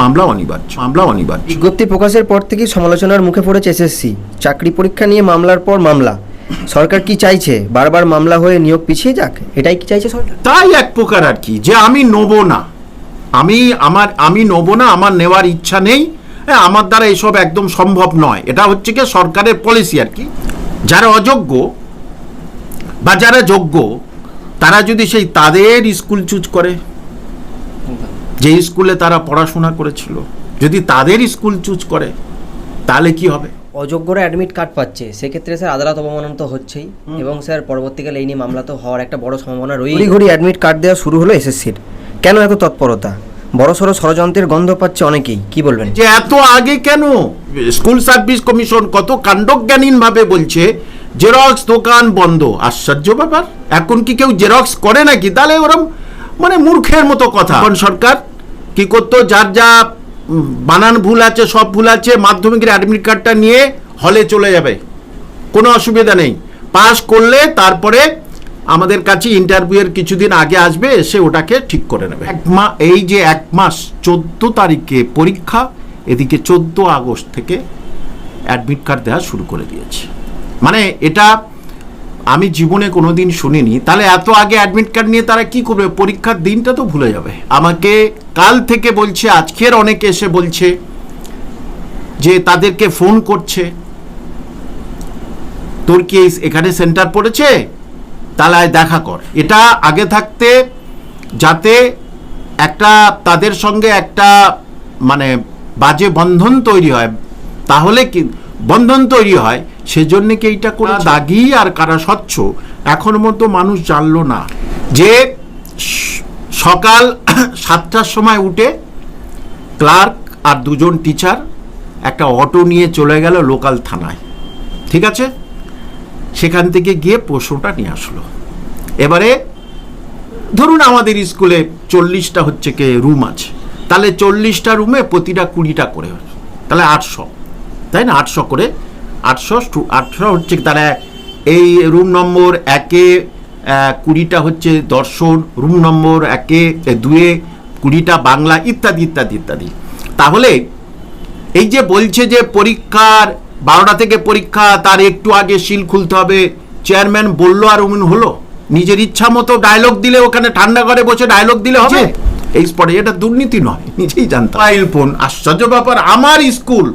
মামলা অনিবার্য মামলা অনিবার্য। বিজ্ঞপ্তি প্রকাশের পর থেকেই সমালোচনার মুখে পড়েছে এসএসসি। চাকরি পরীক্ষা নিয়ে মামলার পর মামলা। সরকার কি চাইছে? বারবার মামলা হয়ে নিয়োগ পিছিয়ে যাক? এটাই কি চাইছে সরকার? তাই এক প্রকার আর কি যে আমি নেব না। আমি আমার আমি নেব না আমার নেওয়ার ইচ্ছা নেই। হ্যাঁ আমার দ্বারা এসব একদম সম্ভব নয়। এটা হচ্ছে কি সরকারের পলিসি আর কি। যারা অযোগ্য বা যারা যোগ্য তারা যদি সেই তাদের স্কুল চুজ করে। যে স্কুলে তারা পড়াশোনা করেছিল যদি তাদের স্কুল চুজ করে তাহলে কি হবে? অযোগ্যরা অ্যাডমিট কার্ড পাচ্ছে। সেক্ষেত্রে স্যার আদালত অবমানন তো হচ্ছেই। এবং স্যার পরবর্তীকালে এই নিয়ে মামলা তো হওয়ার একটা বড় সম্ভাবনা রয়েছে ঘড়ি অ্যাডমিট কার্ড দেওয়া শুরু হলো এসএসসির। কেন এত তৎপরতা? বড় সড়ো ষড়যন্ত্রের গন্ধ পাচ্ছে অনেকেই। কি বলবেন? যে এত আগে কেন? স্কুল সার্ভিস কমিশন কত কাণ্ডজ্ঞানীন ভাবে বলছে জেরক্স দোকান বন্ধ। আশ্চর্য ব্যাপার। এখন কি কেউ জেরক্স করে নাকি? তাহলে ওরম মানে মূর্খের মতো কথা। সরকার কি করতো? যার যা বানান ভুল আছে সব ভুল আছে মাধ্যমিকের অ্যাডমিট কার্ডটা নিয়ে হলে চলে যাবে। কোনো অসুবিধা নেই। পাস করলে তারপরে আমাদের কাছে ইন্টারভিউয়ের কিছুদিন আগে আসবে এসে ওটাকে ঠিক করে নেবে। এক মা এই যে এক মাস চোদ্দ তারিখে পরীক্ষা এদিকে চোদ্দ আগস্ট থেকে অ্যাডমিট কার্ড দেওয়া শুরু করে দিয়েছে। মানে এটা আমি জীবনে কোনোদিন শুনিনি। তাহলে এত আগে অ্যাডমিট কার্ড নিয়ে তারা কি করবে? পরীক্ষার দিনটা তো ভুলে যাবে। আমাকে কাল থেকে বলছে, আজকের অনেকে এসে বলছে যে তাদেরকে ফোন করছে। তোর কি এখানে সেন্টার পড়েছে? তাহলে দেখা কর। এটা আগে থাকতে যাতে একটা তাদের সঙ্গে একটা মানে বাজে বন্ধন তৈরি হয়। তাহলে কি বন্ধন তৈরি হয় সেজন্য কি এইটা করে দাগি আর কারা স্বচ্ছ? এখন মতো মানুষ জানলো না যে সকাল সাতটার সময় উঠে ক্লার্ক আর দুজন টিচার একটা অটো নিয়ে চলে গেল লোকাল থানায়। ঠিক আছে? সেখান থেকে গিয়ে প্রশ্নটা নিয়ে আসলো। এবারে ধরুন আমাদের স্কুলে চল্লিশটা হচ্ছে কে রুম আছে তাহলে চল্লিশটা রুমে প্রতিটা কুড়িটা করে তাহলে আটশো। তাই না? আটশো করে। আটশো আটশো হচ্ছে তারা এই রুম নম্বর একে কুড়িটা হচ্ছে দর্শন রুম নম্বর একে দুয়ে কুড়িটা বাংলা ইত্যাদি ইত্যাদি ইত্যাদি। তাহলে এই যে বলছে যে পরীক্ষার বারোটা থেকে পরীক্ষা তার একটু আগে সিল খুলতে হবে। চেয়ারম্যান বলল আর অমন হলো। নিজের ইচ্ছা মতো ডায়লগ দিলে ওখানে ঠান্ডা করে বসে ডায়লগ দিলে হবে। এই স্পটে এটা দুর্নীতি নয় নিজেই জানতাম মোবাইল ফোন আশ্চর্য ব্যাপার আমার স্কুল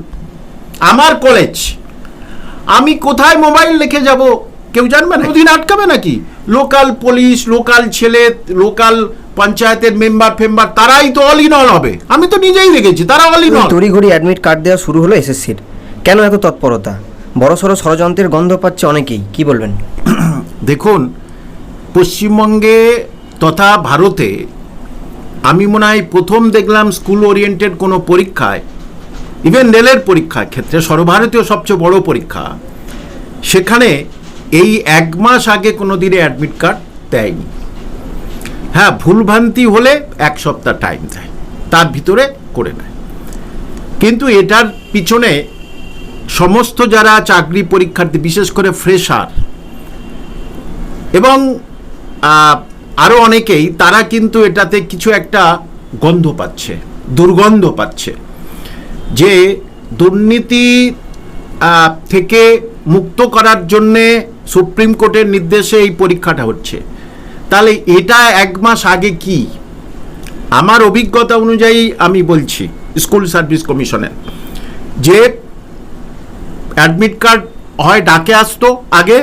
আমার কলেজ আমি কোথায় মোবাইল রেখে যাব? কেউ জানবে না দিন আটকাবে নাকি? লোকাল পুলিশ লোকাল ছেলে লোকাল পঞ্চায়েতের মেম্বার ফেম্বার তারাই তো অল ইন অল হবে। আমি তো নিজেই দেখেছি তারা অল ইন অল তড়িঘড়ি অ্যাডমিট কার্ড দেওয়া শুরু হলো এসএসসির। কেন এত তৎপরতা? বড় সড়ো ষড়যন্ত্রের গন্ধ পাচ্ছে অনেকেই কি বলবেন? দেখুন পশ্চিমবঙ্গে তথা ভারতে আমি মনে হয় প্রথম দেখলাম স্কুল ওরিয়েন্টেড কোনো পরীক্ষায় ইভেন রেলের পরীক্ষার ক্ষেত্রে সর্বভারতীয় সবচেয়ে বড় পরীক্ষা, সেখানে এই এক মাস আগে কোনো দিনে অ্যাডমিট কার্ড দেয়নি। হ্যাঁ ভুলভ্রান্তি হলে এক সপ্তাহ টাইম দেয়, তার ভিতরে করে নেয়। কিন্তু এটার পিছনে সমস্ত যারা চাকরি পরীক্ষার্থী, বিশেষ করে ফ্রেশার এবং আরও অনেকেই, তারা কিন্তু এটাতে কিছু একটা গন্ধ পাচ্ছে, দুর্গন্ধ পাচ্ছে। যে দুর্নীতি থেকে মুক্ত করার জন্যে সুপ্রিম কোর্টের নির্দেশে এই পরীক্ষাটা হচ্ছে। তাহলে এটা এক মাস আগে কি? আমার অভিজ্ঞতা অনুযায়ী আমি বলছি, স্কুল সার্ভিস কমিশনের, যে অ্যাডমিট কার্ড হয় ডাকে আসতো আগে,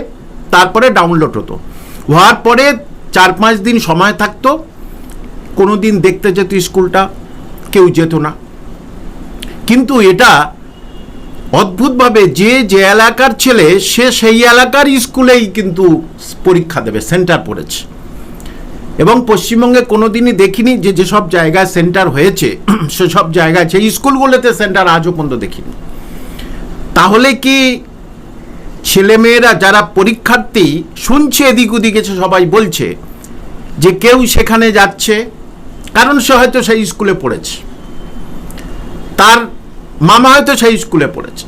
তারপরে ডাউনলোড হতো। হওয়ার পরে চার পাঁচ দিন সময় থাকতো কোনো দিন দেখতে যেত স্কুলটা, কেউ যেত না। কিন্তু এটা অদ্ভুতভাবে যে যে এলাকার ছেলে, সে সেই এলাকার স্কুলেই কিন্তু পরীক্ষা দেবে, সেন্টার পড়েছে। এবং পশ্চিমবঙ্গে কোনো দিনই দেখিনি যে যেসব জায়গায় সেন্টার হয়েছে সেসব জায়গায় সেই স্কুলগুলোতে সেন্টার আজও পর্যন্ত দেখিনি। তাহলে কি ছেলেমেয়েরা যারা পরীক্ষার্থী, শুনছে এদিক ওদিক সবাই বলছে যে কেউ সেখানে যাচ্ছে, কারণ সে হয়তো সেই স্কুলে পড়েছে। তার মামা হয়তো সেই স্কুলে পড়েছে,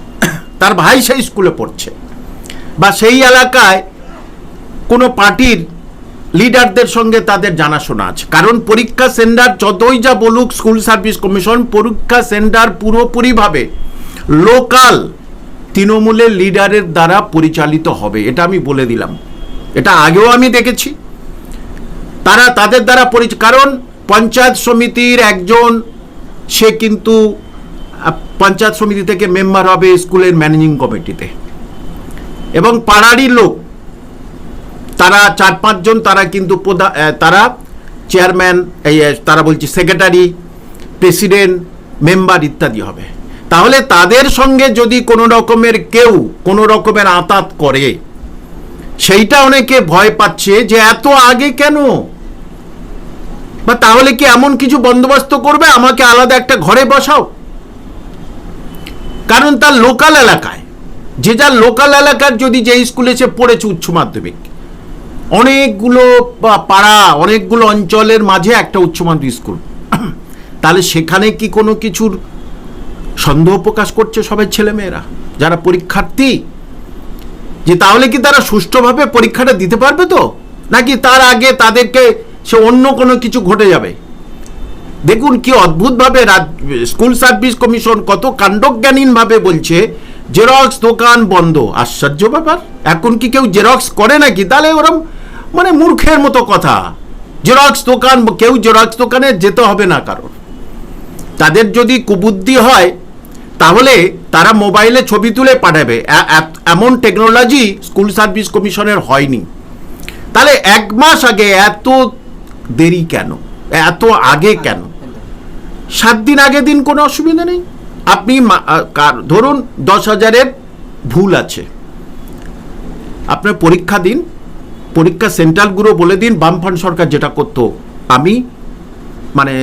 তার ভাই সেই স্কুলে পড়ছে। বা সেই এলাকায় কোনো পার্টির লিডারদের সঙ্গে তাদের জানাশোনা আছে। কারণ পরীক্ষা সেন্টার যতই যা বলুক, স্কুল সার্ভিস কমিশন, পরীক্ষা সেন্টার পুরোপুরিভাবে লোকাল তৃণমূলের লিডারের দ্বারা পরিচালিত হবে, এটা আমি বলে দিলাম। এটা আগেও আমি দেখেছি। তারা তাদের দ্বারা পরিচ, কারণ পঞ্চায়েত সমিতির একজন, সে কিন্তু পঞ্চায়েত সমিতি থেকে মেম্বার হবে স্কুলের ম্যানেজিং কমিটিতে এবং পাড়ারই লোক, তারা চার পাঁচজন, তারা কিন্তু তারা চেয়ারম্যান এই তারা বলছি সেক্রেটারি প্রেসিডেন্ট মেম্বার ইত্যাদি হবে। তাহলে তাদের সঙ্গে যদি কোনো রকমের কেউ, কোনো রকমের আতাত করে, সেইটা অনেকে ভয় পাচ্ছে যে এত আগে কেন? বা তাহলে কি এমন কিছু বন্দোবস্ত করবে? আমাকে আলাদা একটা ঘরে বসাও। কারণ তার লোকাল এলাকায়, যে যার লোকাল এলাকার যদি যে স্কুলে সে পড়েছে উচ্চ মাধ্যমিক, অনেকগুলো পাড়া, অনেকগুলো অঞ্চলের মাঝে একটা উচ্চ মাধ্যমিক স্কুল তাহলে সেখানে কি কোনো কিছুর সন্দেহ প্রকাশ করছে সবাই ছেলেমেয়েরা, যারা পরীক্ষার্থী? যে তাহলে কি তারা সুষ্ঠুভাবে পরীক্ষাটা দিতে পারবে তো? নাকি তার আগে তাদেরকে সে অন্য কোনো কিছু ঘটে যাবে? দেখুন কি অদ্ভুতভাবে স্কুল সার্ভিস কমিশন কত কাণ্ডজ্ঞানীনভাবে বলছে জেরক্স দোকান বন্ধ। আশ্চর্য ব্যাপার। এখন কি কেউ জেরক্স করে নাকি? তাহলে ওরম মানে মূর্খের মতো কথা। জেরক্স দোকান, কেউ জেরক্স দোকানে যেতে হবে না কারণ তাদের যদি কুবুদ্ধি হয়, তাহলে তারা মোবাইলে ছবি তুলে পাঠাবে। এমন টেকনোলজি স্কুল সার্ভিস কমিশনের হয়নি। তাহলে এক মাস আগে এত দেরি কেন? এত আগে কেন? সাত দিন আগে দিন কোনো অসুবিধা নেই। আপনি ধরুন দশ হাজারের ভুল আছে। আপনার পরীক্ষা দিন, পরীক্ষা সেন্টারগুলো বলে দিন বামফ্রন্ট সরকার যেটা করতো, আমি মানে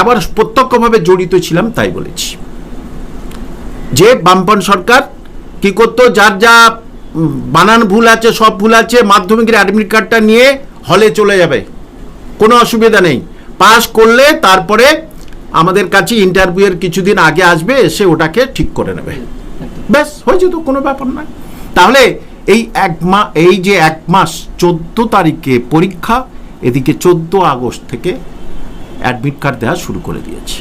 আবার প্রত্যক্ষভাবে জড়িত ছিলাম তাই বলেছি। যে বামফ্রন্ট সরকার কি করতো, যার যা বানান ভুল আছে, সব ভুল আছে, মাধ্যমিকের অ্যাডমিট কার্ডটা নিয়ে হলে চলে যাবে। কোনো অসুবিধা নেই। পাস করলে তারপরে আমাদের কাছে ইন্টারভিউয়ের কিছুদিন আগে আসবে এসে ওটাকে ঠিক করে নেবে। ব্যাস হয়েছে তো কোনো ব্যাপার না তাহলে এই এক মা এই যে এক মাস চোদ্দ তারিখে পরীক্ষা এদিকে চোদ্দ আগস্ট থেকে অ্যাডমিট কার্ড দেওয়া শুরু করে দিয়েছে।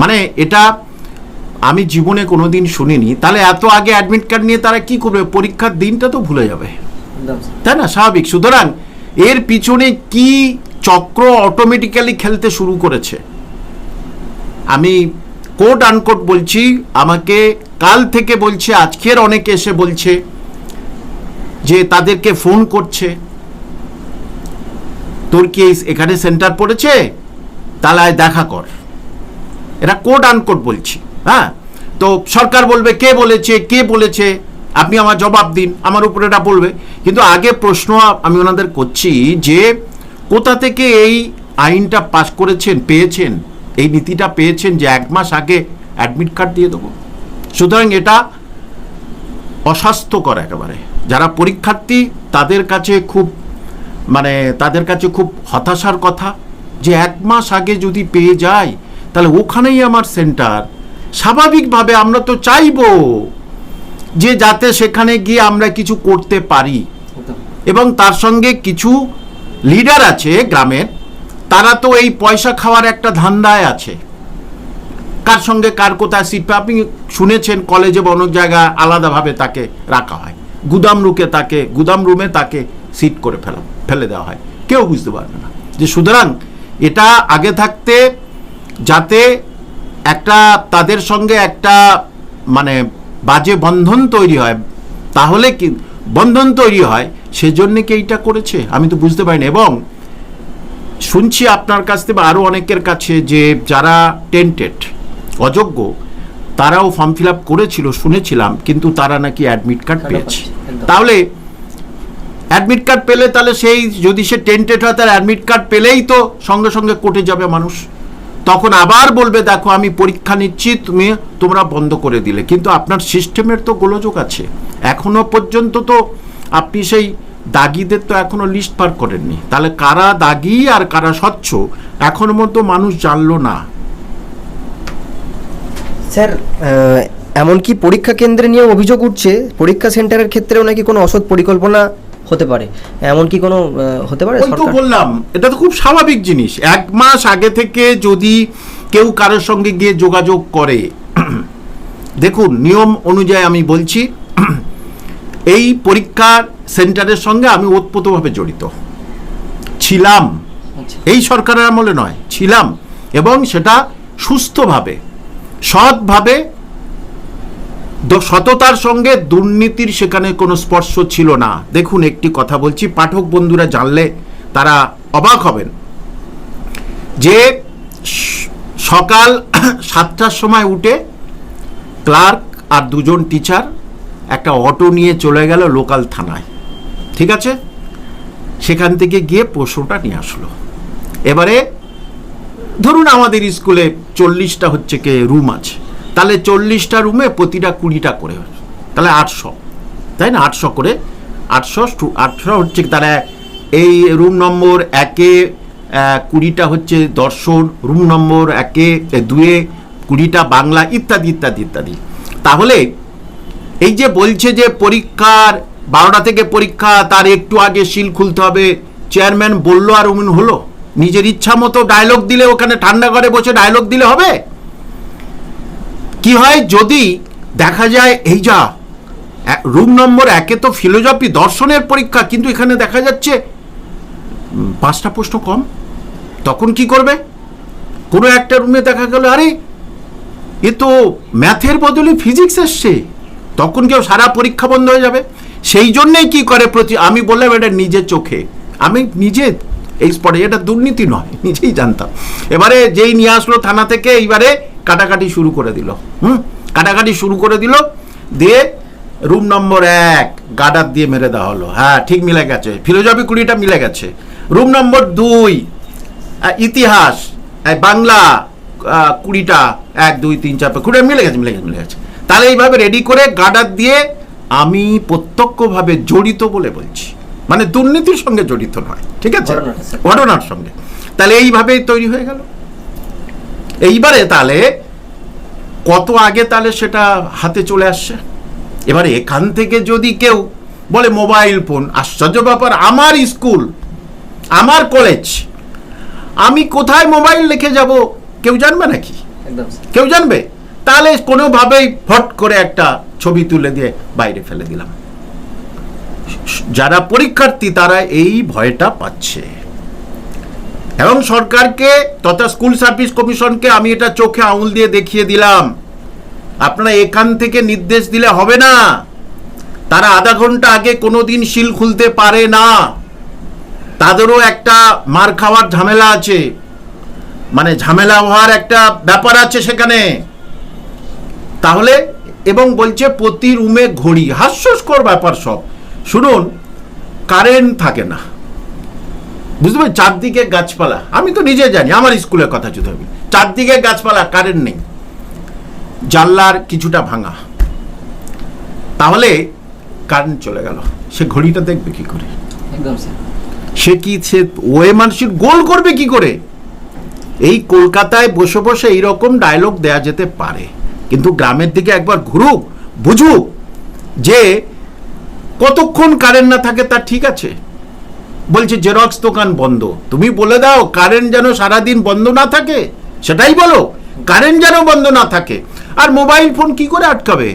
মানে এটা আমি জীবনে কোনো দিন শুনিনি। তাহলে এত আগে অ্যাডমিট কার্ড নিয়ে তারা কি করবে? পরীক্ষার দিনটা তো ভুলে যাবে। তাই না? স্বাভাবিক। সুতরাং এর পিছনে কি চক্র অটোমেটিক্যালি খেলতে শুরু করেছে। আমি কোট আনকোট বলছি, আমাকে কাল থেকে বলছে, আজকের অনেকে এসে বলছে যে তাদেরকে ফোন করছে। তোর কি এখানে সেন্টার পড়েছে? তাহলে আয় দেখা কর। এটা কোট আনকোট বলছি হ্যাঁ? তো সরকার বলবে, কে বলেছে কে বলেছে? আপনি আমার জবাব দিন, আমার উপরে এটা বলবে। কিন্তু আগে প্রশ্ন আমি ওনাদের করছি যে কোথা থেকে এই আইনটা পাস করেছেন পেয়েছেন এই নীতিটা পেয়েছেন যে এক মাস আগে অ্যাডমিট কার্ড দিয়ে দেবো? সুতরাং এটা অস্বাস্থ্যকর একেবারে। যারা পরীক্ষার্থী তাদের কাছে খুব মানে তাদের কাছে খুব হতাশার কথা যে এক মাস আগে যদি পেয়ে যায় তাহলে ওখানেই আমার সেন্টার স্বাভাবিকভাবে আমরা তো চাইব যে যাতে সেখানে গিয়ে আমরা কিছু করতে পারি। এবং তার সঙ্গে কিছু লিডার আছে গ্রামের, তারা তো এই পয়সা খাওয়ার একটা ধান্দায় আছে। কার সঙ্গে কার কোথায় সিট? আপনি শুনেছেন কলেজে বা অনেক জায়গায় আলাদাভাবে তাকে রাখা হয়। গুদাম রুকে তাকে, গুদাম রুমে তাকে সিট করে ফেলা, ফেলে দেওয়া হয়। কেউ বুঝতে পারবে না। যে সুতরাং এটা আগে থাকতে যাতে একটা তাদের সঙ্গে একটা মানে বাজে বন্ধন তৈরি হয়, তাহলে কি বন্ধন তৈরি হয় সেজন্য কি এইটা করেছে? আমি তো বুঝতে পারিনি। এবং শুনছি আপনার কাছ থেকে আরও অনেকের কাছে যে যারা টেন্টেড অযোগ্য তারাও ফর্ম ফিল আপ করেছিল শুনেছিলাম কিন্তু তারা নাকি অ্যাডমিট কার্ড পেয়েছে। তাহলে অ্যাডমিট কার্ড পেলে তাহলে সেই যদি সে টেন্টেড হয় তার অ্যাডমিট কার্ড পেলেই তো সঙ্গে সঙ্গে কোর্টে যাবে মানুষ। তখন আবার বলবে দেখো আমি পরীক্ষা নিচ্ছি তুমি তোমরা বন্ধ করে দিলে। কিন্তু আপনার সিস্টেমের তো গোলযোগ আছে। এখনও পর্যন্ত তো আপনি সেই দাগিদের তো এখনও লিস্ট পার করেননি। তাহলে কারা দাগি আর কারা স্বচ্ছ? এখনও মতো মানুষ জানলো না। স্যার এমনকি পরীক্ষা কেন্দ্রে নিয়ে অভিযোগ উঠছে পরীক্ষা সেন্টারের ক্ষেত্রেও নাকি কোনো অসৎ পরিকল্পনা হতে পারে। এমন কি কোনো হতে পারে তো বললাম এটা তো খুব স্বাভাবিক জিনিস। এক মাস আগে থেকে যদি কেউ কারোর সঙ্গে গিয়ে যোগাযোগ করে দেখুন নিয়ম অনুযায়ী আমি বলছি এই পরীক্ষার সেন্টারের সঙ্গে আমি ওতপ্রোতভাবে জড়িত। ছিলাম। আচ্ছা। এই সরকারের আমলে নয় ছিলাম এবং সেটা সুস্থভাবে সৎভাবে সততার সঙ্গে দুর্নীতির সেখানে কোনো স্পর্শ ছিল না। দেখুন একটি কথা বলছি পাঠক বন্ধুরা জানলে তারা অবাক হবেন যে সকাল সাতটার সময় উঠে ক্লার্ক আর দুজন টিচার একটা অটো নিয়ে চলে গেল লোকাল থানায়। ঠিক আছে? সেখান থেকে গিয়ে প্রশ্নটা নিয়ে আসলো। এবারে ধরুন আমাদের স্কুলে চল্লিশটা হচ্ছে কে রুম আছে। তাহলে চল্লিশটা রুমে প্রতিটা কুড়িটা করে তাহলে আটশো। তাই না? আটশো করে। আটশো আটশো হচ্ছে তারা এই রুম নম্বর একে কুড়িটা হচ্ছে দর্শন, রুম নম্বর একে দুয়ে কুড়িটা, বাংলা ইত্যাদি ইত্যাদি ইত্যাদি। তাহলে এই যে বলছে যে পরীক্ষার বারোটা থেকে পরীক্ষা, তার একটু আগে শিল খুলতে হবে। চেয়ারম্যান বলল, আর উমিন হলো। নিজের ইচ্ছা মতো ডায়লগ দিলে ওখানে ঠান্ডা ঘরে বসে ডায়লগ দিলে হবে? কি হয়, যদি দেখা যায়, এই যা রুম নম্বর একে তো ফিলোজফি দর্শনের পরীক্ষা, কিন্তু এখানে দেখা যাচ্ছে পাঁচটা প্রশ্ন কম। তখন কি করবে? কোনো একটা রুমে দেখা গেল, আরে, এ তো ম্যাথের বদলে ফিজিক্স এসছে। তখন কেউ সারা পরীক্ষা বন্ধ হয়ে যাবে। সেই জন্যেই কি করে প্রতি আমি বললাম এটা নিজের চোখে। আমি নিজে এই স্পটে এটা দুর্নীতি নয় নিজেই জানতাম। এবারে যেই নিয়ে আসলো থানা থেকে এইবারে কাটাকাটি শুরু করে দিল। হুম? কাটাকাটি শুরু করে দিল দিয়ে রুম নম্বর এক গাডার দিয়ে মেরে দেওয়া হলো। হ্যাঁ ঠিক মিলে গেছে। ফিলোজফি কুড়িটা মিলে গেছে। রুম নম্বর দুই ইতিহাস বাংলা কুড়িটা এক দুই তিন চার পাঁচ, কুড়ি মিলে গেছে মিলে গেছে মিলে গেছে। তাহলে এইভাবে রেডি করে গার্ডার দিয়ে আমি প্রত্যক্ষভাবে জড়িত বলে বলছি। মানে দুর্নীতির সঙ্গে জড়িত নয় ঠিক আছে? ঘটনার সঙ্গে। তাহলে এইভাবেই তৈরি হয়ে গেল। এইবারে তাহলে কত আগে তাহলে সেটা হাতে চলে আসছে? এবারে এখান থেকে যদি কেউ বলে মোবাইল ফোন আশ্চর্য ব্যাপার আমার স্কুল আমার কলেজ আমি কোথায় মোবাইল রেখে যাব? কেউ জানবে নাকি? কেউ জানবে? তাহলে কোনোভাবেই ফট করে একটা ছবি তুলে দিয়ে বাইরে ফেলে দিলাম। যারা পরীক্ষার্থী, তারা এই ভয়টা পাচ্ছে। এবং সরকারকে তথা স্কুল সার্ভিস কমিশনকে আমি এটা চোখে আঙুল দিয়ে দেখিয়ে দিলাম। আপনারা এখান থেকে নির্দেশ দিলে হবে না। তারা আধা ঘণ্টা আগে কোনোদিন শিল খুলতে পারে না। তাদেরও একটা মার খাওয়ার ঝামেলা আছে। মানে ঝামেলা হওয়ার একটা ব্যাপার আছে সেখানে। তাহলে এবং বলছে প্রতি রুমে ঘড়ি হাস্যস্কর ব্যাপার সব। শুনুন কারেন্ট থাকে না। বুঝতে পারছি চারদিকে গাছপালা। আমি তো নিজে জানি আমার স্কুলের কথা যদি আমি চারদিকে গাছপালা কারেন্ট নেই। জানলার কিছুটা ভাঙা। তাহলে কারেন্ট চলে গেল। সে ঘড়িটা দেখবে কি করে? একদম সে কি সে ওয়ে মানসিক গোল করবে কি করে? এই কলকাতায় বসে বসে এইরকম ডায়লগ দেয়া যেতে পারে। কিন্তু গ্রামের দিকে একবার ঘুরুক, বুঝুক যে কতক্ষণ কারেন্ট না থাকে তা ঠিক আছে। বলছে জেরক্স দোকান বন্ধ। তুমি বলে দাও কারেন্ট যেন সারাদিন বন্ধ না থাকে। সেটাই বলো কারেন্ট যেন বন্ধ না থাকে। আর মোবাইল ফোন কি করে আটকাবে?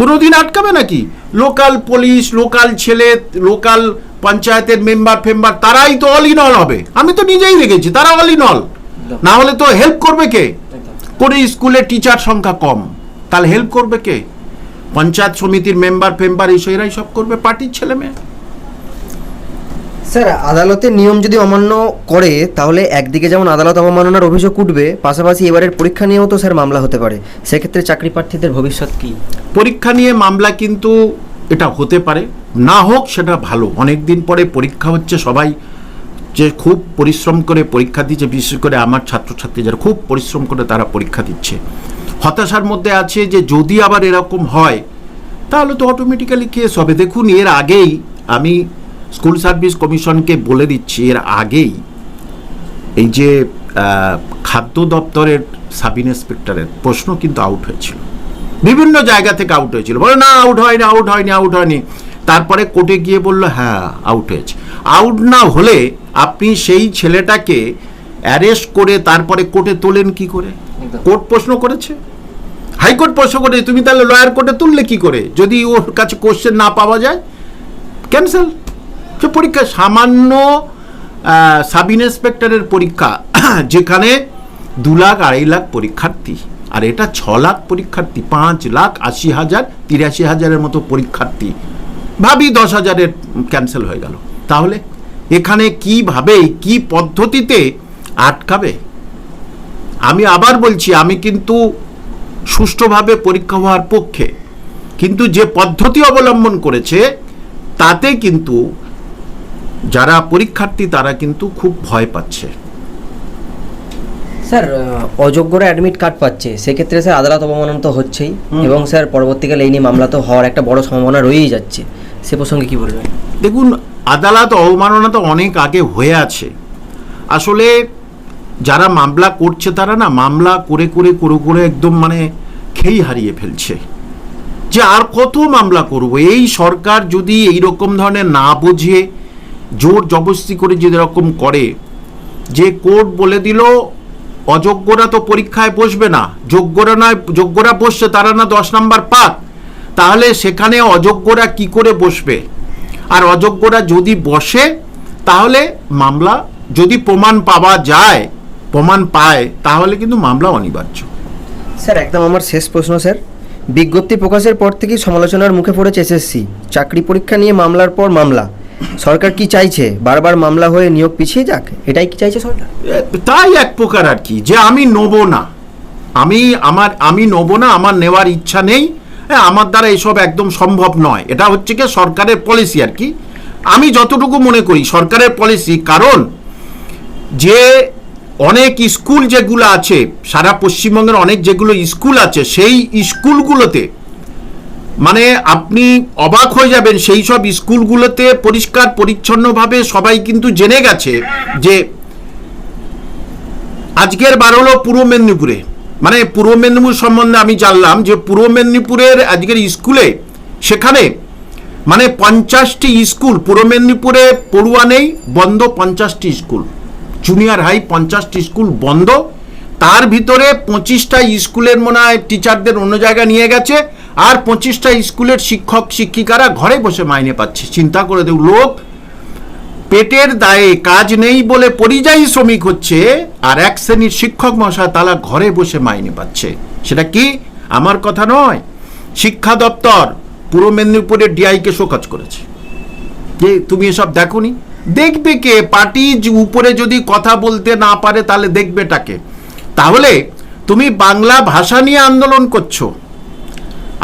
কোনোদিন আটকাবে নাকি? লোকাল পুলিশ লোকাল ছেলে লোকাল পঞ্চায়েতের মেম্বার ফেম্বার তারাই তো অল ইন অল হবে। আমি তো নিজেই দেখেছি তারা অল ইন অল না হলে তো হেল্প করবে কে? কোনো স্কুলে টিচার সংখ্যা কম। তাহলে হেল্প করবে কে? পঞ্চায়েত সমিতির মেম্বার ফেম্বার এই এরাই সব করবে পার্টির ছেলে মেয়ে। স্যার আদালতের নিয়ম যদি অমান্য করে তাহলে একদিকে যেমন আদালত অবমাননার অভিযোগ উঠবে পাশাপাশি এবারের পরীক্ষা নিয়েও তো স্যার মামলা হতে পারে। সেক্ষেত্রে চাকরি প্রার্থীদের ভবিষ্যৎ কি? পরীক্ষা নিয়ে মামলা কিন্তু এটা হতে পারে। না হোক সেটা ভালো। অনেক দিন পরে পরীক্ষা হচ্ছে সবাই যে খুব পরিশ্রম করে পরীক্ষা দিচ্ছে, বিশেষ করে আমার ছাত্রছাত্রী যারা খুব পরিশ্রম করে তারা পরীক্ষা দিচ্ছে। হতাশার মধ্যে আছে যে যদি আবার এরকম হয়, তাহলে তো অটোমেটিক্যালি কেস হবে। দেখুন, এর আগেই আমি স্কুল সার্ভিস কমিশনকে বলে দিচ্ছি, এর আগেই এই যে খাদ্য দপ্তরের সাব ইন্সপেক্টরের প্রশ্ন কিন্তু আউট হয়েছিল। বিভিন্ন জায়গা থেকে আউট হয়েছিল। বলে, না আউট হয়নি আউট হয়নি আউট হয়নি। তারপরে কোর্টে গিয়ে বলল হ্যাঁ আউট হয়েছে। আউট না হলে আপনি সেই ছেলেটাকে অ্যারেস্ট করে তারপরে কোর্টে তোলেন কি করে? কোর্ট প্রশ্ন করেছে? হাইকোর্ট প্রশ্ন করেছে তুমি তাহলে লয়ার কোর্টে তুললে কি করে? যদি ওর কাছে কোশ্চেন না পাওয়া যায় ক্যান্সেল সে পরীক্ষা সামান্য সাব ইন্সপেক্টরের পরীক্ষা যেখানে দু লাখ আড়াই লাখ পরীক্ষার্থী আর এটা ছ লাখ পরীক্ষার্থী পাঁচ লাখ আশি হাজার তিরাশি হাজারের মতো পরীক্ষার্থী। ভাবি দশ হাজারের ক্যান্সেল হয়ে গেল। তাহলে এখানে কীভাবে কি পদ্ধতিতে আটকাবে? আমি আবার বলছি, আমি কিন্তু সুষ্ঠুভাবে পরীক্ষা হওয়ার পক্ষে। কিন্তু যে পদ্ধতি অবলম্বন করেছে, তাতে কিন্তু যারা পরীক্ষার্থী, তারা কিন্তু খুব ভয় পাচ্ছে। স্যার অযোগ্যরা অ্যাডমিট কার্ড পাচ্ছে। সেক্ষেত্রে স্যার আদালত অবমাননা তো হচ্ছেই। এবং স্যার পরবর্তীকালে এই নিয়ে মামলা তো হওয়ার একটা বড় সম্ভাবনা রয়েই যাচ্ছে। সে প্রসঙ্গে কি বলবেন? দেখুন আদালত অবমাননা তো অনেক আগে হয়ে আছে। আসলে যারা মামলা করছে তারা না মামলা করে করে করে করে একদম মানে খেই হারিয়ে ফেলছে। যে আর কত মামলা করব? এই সরকার যদি এই রকম ধরনের না বুঝে জোর জবস্তি করে যে এরকম করে যে কোর্ট বলে দিল অযোগ্যরা তো পরীক্ষায় বসবে না। যোগ্যরা নয়, যোগ্যরা বসছে, তারা না দশ নাম্বার পাক? তাহলে সেখানে অযোগ্যরা কি করে বসবে? আর অযোগ্যরা যদি বসে, তাহলে মামলা যদি প্রমাণ পাওয়া যায়, প্রমাণ পায়, তাহলে কিন্তু মামলা অনিবার্য। স্যার, একদম আমার শেষ প্রশ্ন, স্যার। বিজ্ঞপ্তি প্রকাশের পর থেকেই সমালোচনার মুখে পড়েছে এসএসসি। চাকরি পরীক্ষা নিয়ে মামলার পর মামলা। সরকার কি চাইছে? বারবার মামলা হয়ে নিয়োগ পিছিয়ে যাক? এটাই কি চাইছে সরকার? তাই এক প্রকার আর কি, যে আমি নেব না। আমি আমার, আমি নেব না, আমার নেওয়ার ইচ্ছা নেই। হ্যাঁ আমার দ্বারা এসব একদম সম্ভব নয়। এটা হচ্ছে কি সরকারের পলিসি আর কি। আমি যতটুকু মনে করি সরকারের পলিসি কারণ যে অনেক স্কুল যেগুলো আছে, সারা পশ্চিমবঙ্গের অনেক যেগুলো স্কুল আছে, সেই স্কুলগুলোতে মানে আপনি অবাক হয়ে যাবেন, সেই সব স্কুলগুলোতে পরিষ্কার, পরিচ্ছন্নভাবে সবাই কিন্তু জেনে গেছে যে আজকের বার হলো পূর্ব মেদিনীপুরে। মানে পূর্ব মেদিনীপুর সম্বন্ধে আমি জানলাম যে পূর্ব মেদিনীপুরের আজকের স্কুলে সেখানে মানে পঞ্চাশটি স্কুল, পূর্ব মেদিনীপুরে পড়ুয়া নেই, বন্ধ পঞ্চাশটি স্কুল। জুনিয়র হাই পঞ্চাশটি স্কুল বন্ধ। তার ভিতরে পঁচিশটা স্কুলের মনে হয় টিচারদের অন্য জায়গায় নিয়ে গেছে। আর পঁচিশটা স্কুলের শিক্ষক, শিক্ষিকারা ঘরে বসে মাইনে পাচ্ছে। চিন্তা করে দেখ লোক, পেটের দায়ে কাজ নেই বলে পরিযায়ী শ্রমিক হচ্ছে, আর এক শ্রেণির শিক্ষক মশাই তারা ঘরে বসে মাইনে পাচ্ছে। সেটা কি? আমার কথা নয়। শিক্ষা দপ্তর পূর্ব মেদিনীপুরের ডিআইকে শোকাজ করেছে। যে তুমি এসব দেখোনি? দেখবে কে? পার্টি উপরে যদি কথা বলতে না পারে তাহলে দেখবে টাকে তাহলে তুমি বাংলা ভাষা নিয়ে আন্দোলন করছ।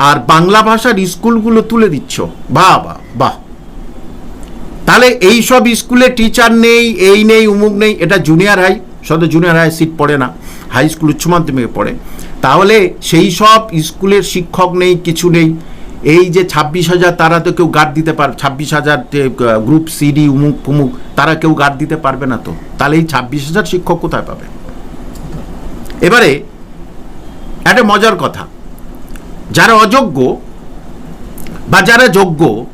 আর বাংলা ভাষার স্কুলগুলো তুলে দিচ্ছ। বাহ বাহ বাহ। তাহলে এই সব স্কুলে টিচার নেই, এই নেই, উমুক নেই, এটা জুনিয়র হাই শুধু জুনিয়র হাই সিট পড়ে না হাই স্কুল উচ্চ মাধ্যমিকে পড়ে। তাহলে সেই সব স্কুলের শিক্ষক নেই, কিছু নেই। এই যে ছাব্বিশ হাজার তারা তো কেউ গার্ড দিতে পারবে ছাব্বিশ হাজার গ্রুপ সিডি উমুক ফুমুক তারা কেউ গার্ড দিতে পারবে না তো। তাহলে এই ছাব্বিশ হাজার শিক্ষক কোথায় পাবে? এবারে, একটা মজার কথা। যারা অযোগ্য বা যারা যোগ্য,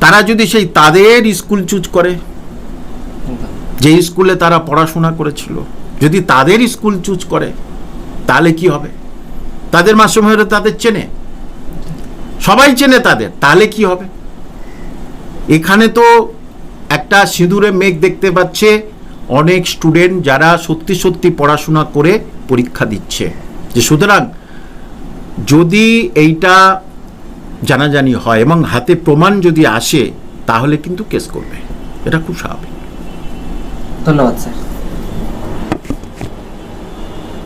তারা যদি সেই তাদের স্কুল চুজ করে, যে স্কুলে তারা পড়াশোনা করেছিল, যদি তাদের স্কুল চুজ করে, তাহলে কি হবে? তাদের মাস্টারমশাইরা তাদের চেনে? সবাই চেনে তাদের, তাহলে কি হবে? এখানে তো একটা সিঁদুরে মেঘ দেখতে পাচ্ছে, অনেক স্টুডেন্ট যারা সত্যি সত্যি পড়াশোনা করে পরীক্ষা দিচ্ছে। যে সুতরাং যদি এইটা জানাজানি হয় এবং হাতে প্রমাণ যদি আসে, তাহলে কিন্তু কেস করবে। এটা খুব স্বাভাবিক। ধন্যবাদ, স্যার।